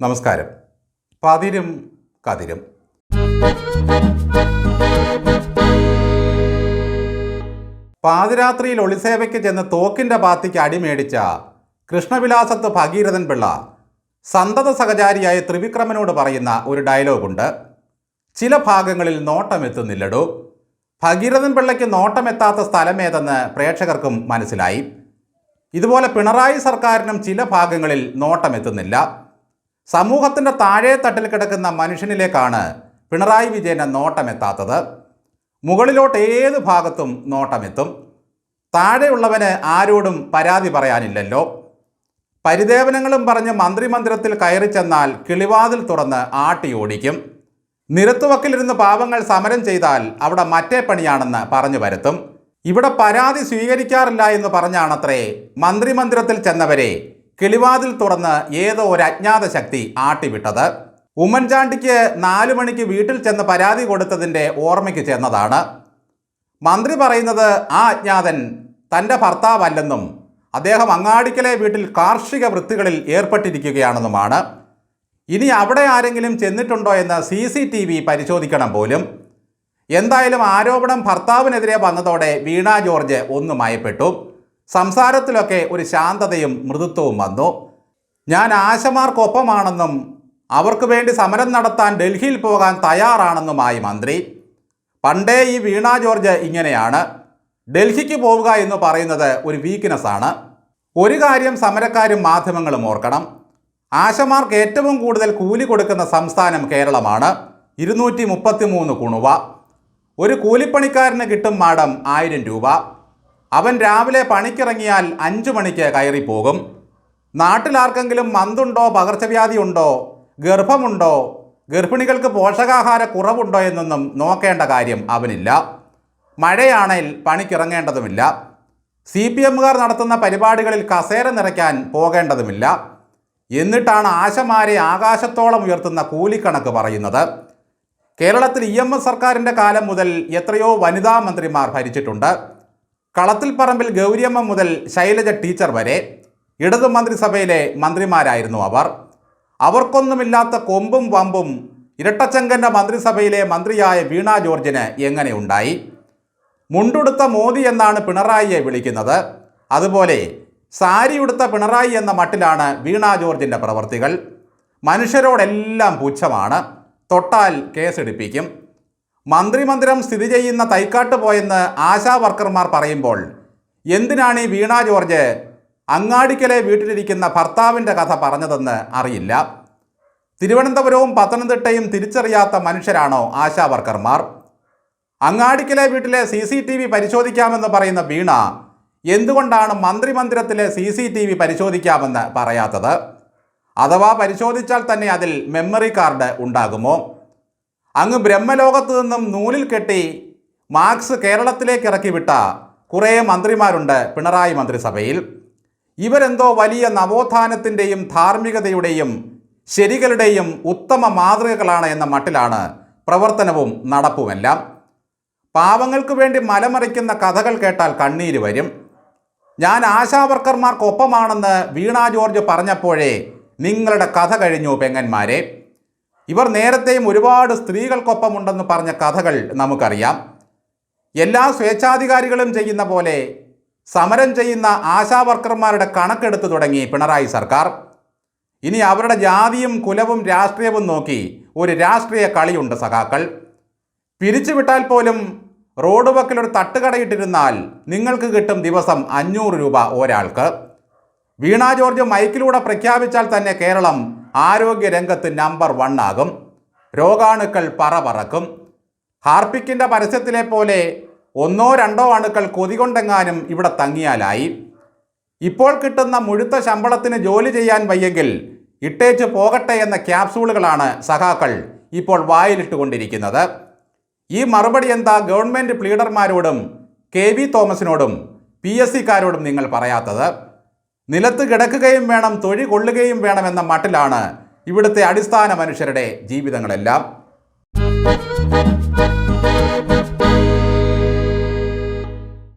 നമസ്കാരം. പതിരും കതിരും. പാതിരാത്രിയിൽ ഒളിസേവയ്ക്ക് ചെന്ന് തോക്കിന്റെ പാത്തിക്ക് അടിമേടിച്ച കൃഷ്ണവിലാസത്ത് ഭഗീരഥൻ പിള്ള സന്തത സഹചാരിയായ ത്രിവിക്രമനോട് പറയുന്ന ഒരു ഡയലോഗുണ്ട്. ചില ഭാഗങ്ങളിൽ നോട്ടമെത്തുന്നില്ലടോ. ഭഗീരഥൻ പിള്ളയ്ക്ക് നോട്ടമെത്താത്ത സ്ഥലമേതെന്ന് പ്രേക്ഷകർക്കും മനസ്സിലായി. ഇതുപോലെ പിണറായി സർക്കാരിനും ചില ഭാഗങ്ങളിൽ നോട്ടമെത്തുന്നില്ല. സമൂഹത്തിന്റെ താഴെ തട്ടിൽ കിടക്കുന്ന മനുഷ്യനിലേക്കാണ് പിണറായി വിജയന് നോട്ടമെത്താത്തത്. മുകളിലോട്ട് ഏത് ഭാഗത്തും നോട്ടമെത്തും. താഴെയുള്ളവന് ആരോടും പരാതി പറയാനില്ലല്ലോ. പരിദേവനങ്ങളും പറഞ്ഞ് മന്ത്രിമന്ദിരത്തിൽ കയറി ചെന്നാൽ കിളിവാതിൽ തുറന്ന് ആട്ടി ഓടിക്കും. നിരത്തുവക്കിലിരുന്ന് പാവങ്ങൾ സമരം ചെയ്താൽ അവിടെ മറ്റേ പണിയാണെന്ന് പറഞ്ഞു വരുത്തും. ഇവിടെ പരാതി സ്വീകരിക്കാറില്ല എന്ന് പറഞ്ഞാണത്രേ മന്ത്രിമന്ദിരത്തിൽ ചെന്നവരെ കിളിവാതിൽ തുറന്ന് ഏതോ ഒരു അജ്ഞാത ശക്തി ആട്ടിവിട്ടത്. ഉമ്മൻചാണ്ടിക്ക് നാലു മണിക്ക് വീട്ടിൽ ചെന്ന് പരാതി കൊടുത്തതിന്റെ ഓർമ്മയ്ക്ക് ചെന്നതാണ്. മന്ത്രി പറയുന്നത് ആ അജ്ഞാതൻ തന്റെ ഭർത്താവല്ലെന്നും അദ്ദേഹം അങ്ങാടിക്കലെ വീട്ടിൽ കാർഷിക വൃത്തികളിൽ ഏർപ്പെട്ടിരിക്കുകയാണെന്നുമാണ്. ഇനി അവിടെ ആരെങ്കിലും ചെന്നിട്ടുണ്ടോ എന്ന് സി സി ടി വി പരിശോധിക്കണം പോലും. എന്തായാലും ആരോപണം ഭർത്താവിനെതിരെ വന്നതോടെ വീണ ജോർജ് ഒന്ന് മയപ്പെട്ടു. സംസാരത്തിലൊക്കെ ഒരു ശാന്തതയും മൃദുത്വവും വന്നു. ഞാൻ ആശമാർക്കൊപ്പമാണെന്നും അവർക്ക് വേണ്ടി സമരം നടത്താൻ ഡൽഹിയിൽ പോകാൻ തയ്യാറാണെന്നുമായി മന്ത്രി. പണ്ടേ ഈ വീണ ജോർജ് ഇങ്ങനെയാണ്. ഡൽഹിക്ക് പോവുക എന്ന് പറയുന്നത് ഒരു വീക്ക്നെസ് ആണ്. ഒരു കാര്യം സമരക്കാരും മാധ്യമങ്ങളും ഓർക്കണം. ആശമാർക്ക് ഏറ്റവും കൂടുതൽ കൂലി കൊടുക്കുന്ന സംസ്ഥാനം കേരളമാണ്. ഇരുന്നൂറ്റി മുപ്പത്തി മൂന്ന് കുണുവ. ഒരു കൂലിപ്പണിക്കാരന് കിട്ടും മാഡം ആയിരം രൂപ. അവൻ രാവിലെ പണിക്കിറങ്ങിയാൽ അഞ്ചു മണിക്ക് കയറിപ്പോകും. നാട്ടിലാർക്കെങ്കിലും മന്തുണ്ടോ പകർച്ചവ്യാധി ഉണ്ടോ ഗർഭമുണ്ടോ ഗർഭിണികൾക്ക് പോഷകാഹാര കുറവുണ്ടോ എന്നൊന്നും നോക്കേണ്ട കാര്യം അവനില്ല. മഴയാണേൽ പണിക്കിറങ്ങേണ്ടതുമില്ല. സി പി എമ്മുകാർ നടത്തുന്ന പരിപാടികളിൽ കസേര നിറയ്ക്കാൻ പോകേണ്ടതുമില്ല. എന്നിട്ടാണ് ആശമാരെ ആകാശത്തോളം ഉയർത്തുന്ന കൂലിക്കണക്ക് പറയുന്നത്. കേരളത്തിൽ ഇ എം എസ് സർക്കാരിന്റെ കാലം മുതൽ എത്രയോ വനിതാ മന്ത്രിമാർ ഭരിച്ചിട്ടുണ്ട്. കളത്തിൽ പറമ്പിൽ ഗൗരിയമ്മ മുതൽ ശൈലജ ടീച്ചർ വരെ ഇടതു മന്ത്രിസഭയിലെ മന്ത്രിമാരായിരുന്നു അവർ. അവർക്കൊന്നുമില്ലാത്ത കൊമ്പും വമ്പും ഇരട്ടച്ചങ്കന്റെ മന്ത്രിസഭയിലെ മന്ത്രിയായ വീണ ജോർജിന് എങ്ങനെ ഉണ്ടായി? മുണ്ടുടുത്ത മോദി എന്നാണ് പിണറായിയെ വിളിക്കുന്നത്. അതുപോലെ സാരിയുടുത്ത പിണറായി എന്ന മട്ടിലാണ് വീണ ജോർജിന്റെ പ്രവർത്തികൾ. മനുഷ്യരോടെല്ലാം പുച്ഛമാണ്. തൊട്ടാൽ കേസെടുപ്പിക്കും. മന്ത്രിമന്ദിരം സ്ഥിതി ചെയ്യുന്ന തൈക്കാട്ട് പോയെന്ന് ആശാ വർക്കർമാർ പറയുമ്പോൾ എന്തിനാണ് ഈ വീണ ജോർജ് അങ്ങാടിക്കലെ വീട്ടിലിരിക്കുന്ന ഭർത്താവിന്റെ കഥ പറഞ്ഞതെന്ന് അറിയില്ല. തിരുവനന്തപുരവും പത്തനംതിട്ടയും തിരിച്ചറിയാത്ത മനുഷ്യരാണോ ആശാ വർക്കർമാർ? അങ്ങാടിക്കലെ വീട്ടിലെ സി സി ടി വി പരിശോധിക്കാമെന്ന് പറയുന്ന വീണ എന്തുകൊണ്ടാണ് മന്ത്രിമന്ദിരത്തിലെ സി സി ടി വി പരിശോധിക്കാമെന്ന് പറയാത്തത്? അഥവാ പരിശോധിച്ചാൽ തന്നെ അതിൽ മെമ്മറി കാർഡ് ഉണ്ടാകുമോ? അങ്ങ് ബ്രഹ്മലോകത്ത് നിന്നും നൂലിൽ കെട്ടി മാർക്സ് കേരളത്തിലേക്ക് ഇറക്കി വിട്ട കുറേ മന്ത്രിമാരുണ്ട് പിണറായി മന്ത്രിസഭയിൽ. ഇവരെന്തോ വലിയ നവോത്ഥാനത്തിന്റെയും ധാർമ്മികതയുടെയും ശരികളുടെയും ഉത്തമ മാതൃകകളാണ് എന്ന മട്ടിലാണ് പ്രവർത്തനവും നടപ്പുമെല്ലാം. പാവങ്ങൾക്ക് വേണ്ടി മലമറിക്കുന്ന കഥകൾ കേട്ടാൽ കണ്ണീര് വരും. ഞാൻ ആശാവർക്കർമാർക്കൊപ്പമാണെന്ന് വീണ ജോർജ് പറഞ്ഞപ്പോഴേ നിങ്ങളുടെ കഥ കഴിഞ്ഞു പെങ്ങന്മാരെ. ഇവർ നേരത്തെയും ഒരുപാട് സ്ത്രീകൾക്കൊപ്പമുണ്ടെന്ന് പറഞ്ഞ കഥകൾ നമുക്കറിയാം. എല്ലാ സ്വേച്ഛാധികാരികളും ചെയ്യുന്ന പോലെ സമരം ചെയ്യുന്ന ആശാവർക്കർമാരുടെ കണക്കെടുത്ത് തുടങ്ങി പിണറായി സർക്കാർ. ഇനി അവരുടെ ജാതിയും കുലവും രാഷ്ട്രീയവും നോക്കി ഒരു രാഷ്ട്രീയ കളിയുണ്ട് സഖാക്കൾ. പിരിച്ചുവിട്ടാൽ പോലും റോഡ് വക്കിലൊരു തട്ടുകടയിട്ടിരുന്നാൽ നിങ്ങൾക്ക് കിട്ടും ദിവസം അഞ്ഞൂറ് രൂപ ഒരാൾക്ക്. വീണാ ജോർജ് മൈക്കിലൂടെ പ്രഖ്യാപിച്ചാൽ തന്നെ കേരളം ആരോഗ്യ രംഗത്ത് നമ്പർ വൺ ആകും. രോഗാണുക്കൾ പറ പറക്കും. ഹാർപ്പിക്കിന്റെ പരസ്യത്തിലെ പോലെ ഒന്നോ രണ്ടോ അണുക്കൾ കൊതികൊണ്ടെങ്ങാനും ഇവിടെ തങ്ങിയാലായി. ഇപ്പോൾ കിട്ടുന്ന മുഴുത്ത ശമ്പളത്തിന് ജോലി ചെയ്യാൻ വയ്യെങ്കിൽ ഇട്ടേച്ച് പോകട്ടെ എന്ന ക്യാപ്സൂളുകളാണ് സഖാക്കൾ ഇപ്പോൾ വായിലിട്ടുകൊണ്ടിരിക്കുന്നത്. ഈ മറുപടി എന്താ ഗവൺമെന്റ് പ്ലീഡർമാരോടും കെ വി തോമസിനോടും പി എസ് സിക്കാരോടും നിങ്ങൾ പറയാത്തത്? നിലത്ത് കിടക്കുകയും വേണം തൊഴി കൊള്ളുകയും വേണമെന്ന മട്ടിലാണ് ഇവിടുത്തെ അടിസ്ഥാന മനുഷ്യരുടെ ജീവിതങ്ങളെല്ലാം.